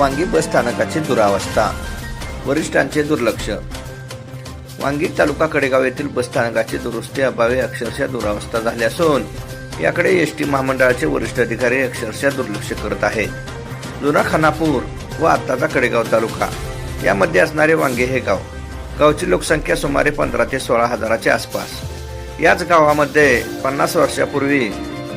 वांगी बस स्थानकाची दुरावस्था. वरिष्ठांचे दुर्लक्ष. वांगी तालुका कडेगाव येथील बसस्थानकाची दुरुस्ती अभावी अक्षरशः दुरावस्था झाली असून याकडे एस टी महामंडळाचे वरिष्ठ अधिकारी अक्षरशः दुर्लक्ष करत आहेत जुना खानापूर व आत्ताचा कडेगाव तालुका. यामध्ये असणारे वांगे हे गाव. गावची लोकसंख्या सुमारे पंधरा ते सोळा हजाराच्या आसपास. याच गावामध्ये पन्नास वर्षापूर्वी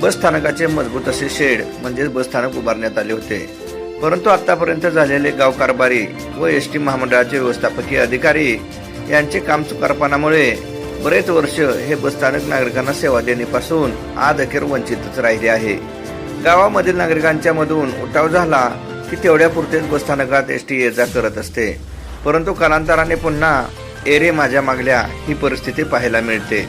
बस स्थानकाचे मजबूत असे शेड म्हणजेच बसस्थानक उभारण्यात आले होते. परंतु आतापर्यंत झालेले गाव कारभारी व एस टी महामंडळाचे व्यवस्थापकीय अधिकारी यांचे काम चुकारपणामुळे बरेच वर्ष हे बसस्थानक नागरिकांना सेवा देण्यापासून आज अखेर वंचितच राहिले आहे. गावामधील नागरिकांच्या मधून उठाव झाला की तेवढ्या पुरतेच बसस्थानकात एस टी ये जा करत असते. परंतु कालांतराने पुन्हा एरे माझ्या मागल्या ही परिस्थिती पाहायला मिळते.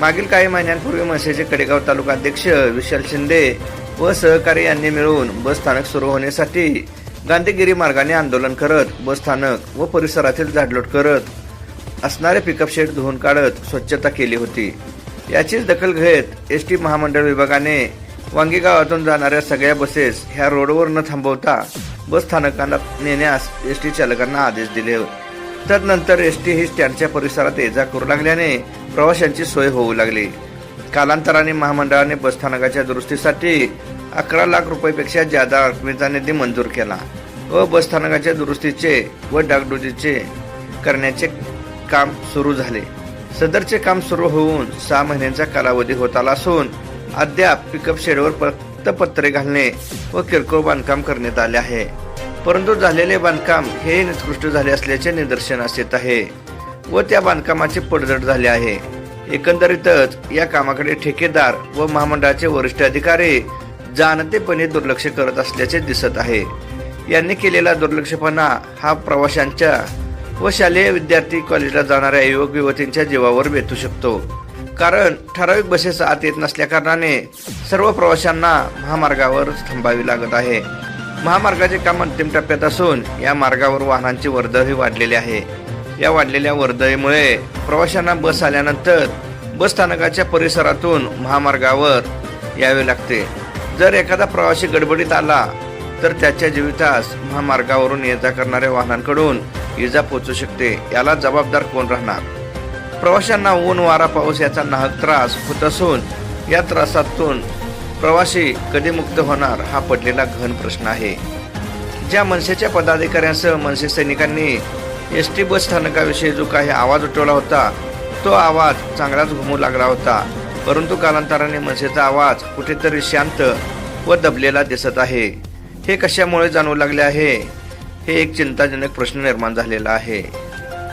मागील काही महिन्यांपूर्वी मनसेचे कडेगाव तालुका अध्यक्ष विशाल शिंदे व सहकारी यांनी मिळून बस स्थानक सुरू होण्यासाठी गांधीगिरी मार्गाने आंदोलन करत बसस्थानक व परिसरातील झाडलोट करत असणारे पिकअप शेड धुवून काढत स्वच्छता केली होती. याचीच दखल घेत एस टी महामंडळ विभागाने वांगी गावातून जाणाऱ्या सगळ्या बसेस ह्या रोडवर न थांबवता बसस्थानकांना नेण्यास एस टी चालकांना आदेश दिले. तदनंतर एस टी ही स्टँडच्या परिसरात ये जा करू लागल्याने प्रवाशांची सोय होऊ लागली. कालांतराने महामंडळाने बसस्थानकाच्या दुरुस्तीसाठी अकरा लाख रुपयापेक्षा जादा रकमेचा निधी मंजूर केला व बसस्थानकाच्या दुरुस्तीचे व डागडुजीचे करण्याचे काम सुरू झाले. सदरचे काम सुरू होऊन सहा महिन्यांचा कालावधी होत आला असून अद्याप पिकअप शेडवर फक्त पत्रे घालणे व किरकोळ बांधकाम करण्यात आले आहे. परंतु झालेले बांधकाम हे निकृष्ट झाले असल्याचे निदर्शनास येत आहे व त्या बांधकामाचे पडझड झाले आहे. एकंदरीतच या कामाकडे ठेकेदार व महामंडळाचे वरिष्ठ अधिकारी जाणतेपणे दुर्लक्ष करत असल्याचे दिसत आहे. यांनी केलेला दुर्लक्षपणा हा प्रवाशांच्या व शालेय विद्यार्थी कॉलेजला जाणाऱ्या युवक युवतींच्या जीवावर बेतू शकतो. कारण ठराविक बसेस आत येत नसल्याकारणाने सर्व प्रवाशांना महामार्गावरच थांबावी लागत आहे. महामार्गाचे काम अंतिम टप्प्यात असून या मार्गावर वाहनांची वर्दळही वाढलेली आहे. या वाढलेल्या वर्दळीमुळे प्रवाशांना बस आल्यानंतर बस स्थानकाच्या परिसरातून महामार्गावर यावे लागते. जर एखादा प्रवासी गडबडीत आला तर त्याच्या जीवितास महामार्गावरून ये जा करणाऱ्या वाहनांकडून इजा पोचू शकते याला जबाबदार कोण राहणार? प्रवाशांना ऊन वारा पाऊस याचा नाहक त्रास होत असून या त्रासातून प्रवासी कधी मुक्त होणार हा पडलेला घन प्रश्न आहे. ज्या मनसेच्या पदाधिकाऱ्यांसह मनसे सैनिकांनी एस टी बस स्थानकाविषयी जो काही आवाज उठवला होता तो आवाज चांगलाच घुमू लागला होता. परंतु कालांतराने मनसेचा आवाज कुठेतरी शांत व दबलेला दिसत आहे. हे कशामुळे जाणवू लागले आहे? हे एक चिंताजनक प्रश्न निर्माण झालेला आहे.